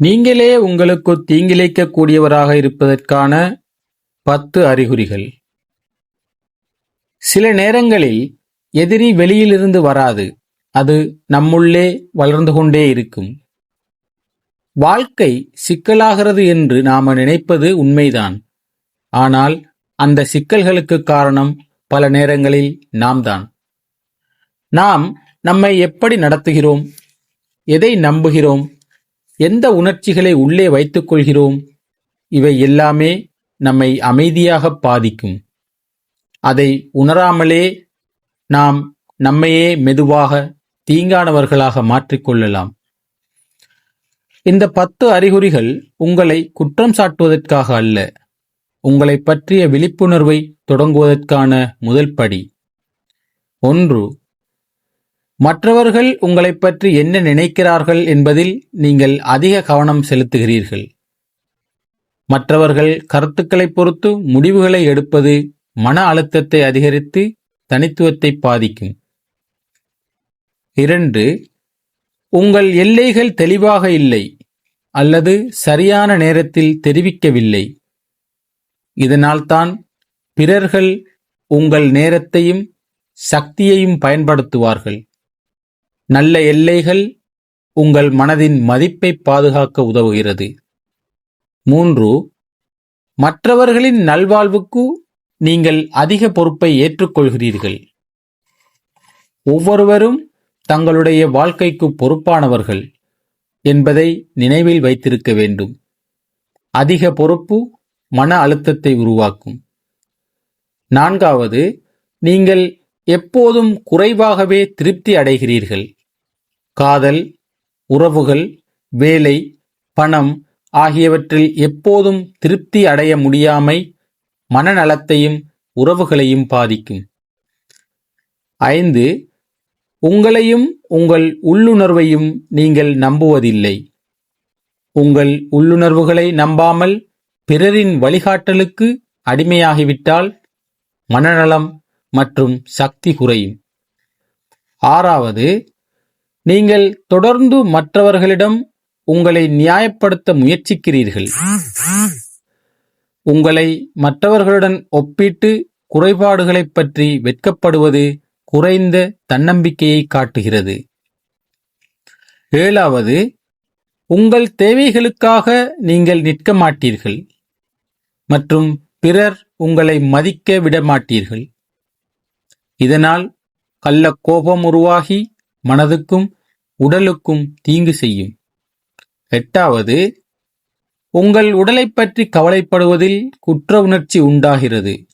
நீங்களே உங்களுக்கு தீங்கிழைக்கக்கூடியவராக இருப்பதற்கான பத்து அறிகுறிகள். சில நேரங்களில் எதிரி வெளியிலிருந்து வராது. அது நம்முள்ளே வளர்ந்து கொண்டே இருக்கும். வாழ்க்கை சிக்கலாகிறது என்று நாம நினைப்பது உண்மைதான். ஆனால் அந்த சிக்கல்களுக்கு காரணம் பல நேரங்களில் நாம் தான் நாம் நம்மை எப்படி நடத்துகிறோம்? எதை நம்புகிறோம்? எந்த உணர்ச்சிகளை உள்ளே வைத்துக் கொள்கிறோம் இவை எல்லாமே நம்மை அமைதியாக பாதிக்கும். அதை உணராமலே நாம் நம்மையே மெதுவாக தீங்கானவர்களாக மாற்றிக்கொள்ளலாம் இந்த பத்து அறிகுறிகள் உங்களை குற்றம் சாட்டுவதற்காக அல்ல உங்களை பற்றிய விழிப்புணர்வை தொடங்குவதற்கான முதல் படி. ஒன்று மற்றவர்கள் உங்களை பற்றி என்ன நினைக்கிறார்கள் என்பதில் நீங்கள் அதிக கவனம் செலுத்துகிறீர்கள். மற்றவர்கள் கருத்துக்களை பொறுத்து முடிவுகளை எடுப்பது மன அழுத்தத்தை அதிகரித்து தனித்துவத்தை பாதிக்கும். இரண்டு உங்கள் எல்லைகள் தெளிவாக இல்லை அல்லது சரியான நேரத்தில் தெரிவிக்கவில்லை. இதனால்தான் பிறர்கள் உங்கள் நேரத்தையும் சக்தியையும் பயன்படுத்துவார்கள். நல்ல எல்லைகள் உங்கள் மனதின் மதிப்பை பாதுகாக்க உதவுகிறது. மூன்று மற்றவர்களின் நல்வாழ்வுக்கு நீங்கள் அதிக பொறுப்பை ஏற்றுக்கொள்கிறீர்கள். ஒவ்வொருவரும் தங்களுடைய வாழ்க்கைக்கு பொறுப்பானவர்கள் என்பதை நினைவில் வைத்திருக்க வேண்டும். அதிக பொறுப்பு மன அழுத்தத்தை உருவாக்கும். நான்காவது நீங்கள் எப்போதும் குறைவாகவே திருப்தி அடைகிறீர்கள். காதல் உறவுகள் வேலை பணம் ஆகியவற்றில் எப்போதும் திருப்தி அடைய முடியாமை மனநலத்தையும் உறவுகளையும் பாதிக்கும். ஐந்து உங்களையும் உங்கள் உள்ளுணர்வையும் நீங்கள் நம்புவதில்லை. உங்கள் உள்ளுணர்வுகளை நம்பாமல் பிறரின் வழிகாட்டலுக்கு அடிமையாகிவிட்டால் மனநலம் மற்றும் சக்தி குறையும். ஆறாவது நீங்கள் தொடர்ந்து மற்றவர்களிடம் உங்களை நியாயப்படுத்த முயற்சிக்கிறீர்கள். உங்களை மற்றவர்களுடன் ஒப்பிட்டு குறைபாடுகளை பற்றி வெட்கப்படுவது குறைந்த தன்னம்பிக்கையை காட்டுகிறது. ஏழாவது உங்கள் தேவைகளுக்காக நீங்கள் நிற்க மாட்டீர்கள் மற்றும் பிறர் உங்களை மதிக்க விடமாட்டீர்கள் இதனால் கள்ள கோபம் உருவாகி மனதுக்கும் உடலுக்கும் தீங்கு செய்யும். எட்டாவது உங்கள் உடலைப் பற்றி கவலைப்படுவதில் குற்ற உணர்ச்சி உண்டாகிறது.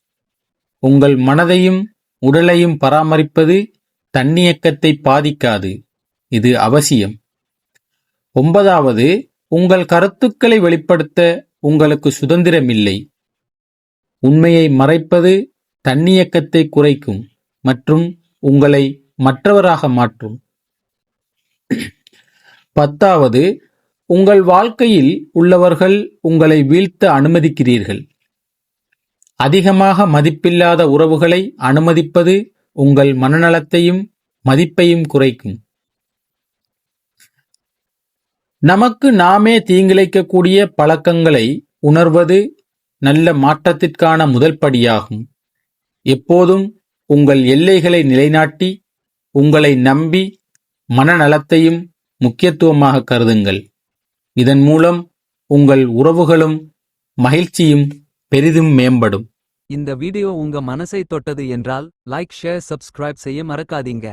உங்கள் மனதையும் உடலையும் பராமரிப்பது தன்னியக்கத்தை பாதிக்காது. இது அவசியம். ஒன்பதாவது உங்கள் கருத்துக்களை வெளிப்படுத்த உங்களுக்கு சுதந்திரமில்லை. உண்மையை மறைப்பது தன்னியக்கத்தை குறைக்கும் மற்றும் உங்களை மற்றவராக மாற்றும். பத்தாவது உங்கள் வாழ்க்கையில் உள்ளவர்கள் உங்களை வீழ்த்த அனுமதிக்கிறீர்கள். அதிகமாக மதிப்பில்லாத உறவுகளை அனுமதிப்பது உங்கள் மனநலத்தையும் மதிப்பையும் குறைக்கும். நமக்கு நாமே தீங்கிழைக்கக்கூடிய பழக்கங்களை உணர்வது நல்ல மாற்றத்திற்கான முதல் படியாகும். எப்போதும் உங்கள் எல்லைகளை நிலைநாட்டி உங்களை நம்பி மனநலத்தையும் முக்கியத்துவமாக கருதுங்கள். இதன் மூலம் உங்கள் உறவுகளும் மகிழ்ச்சியும் பெரிதும் மேம்படும். இந்த வீடியோ உங்க மனசை தொட்டது என்றால் லைக் ஷேர் சப்ஸ்கிரைப் செய்ய மறக்காதீங்க.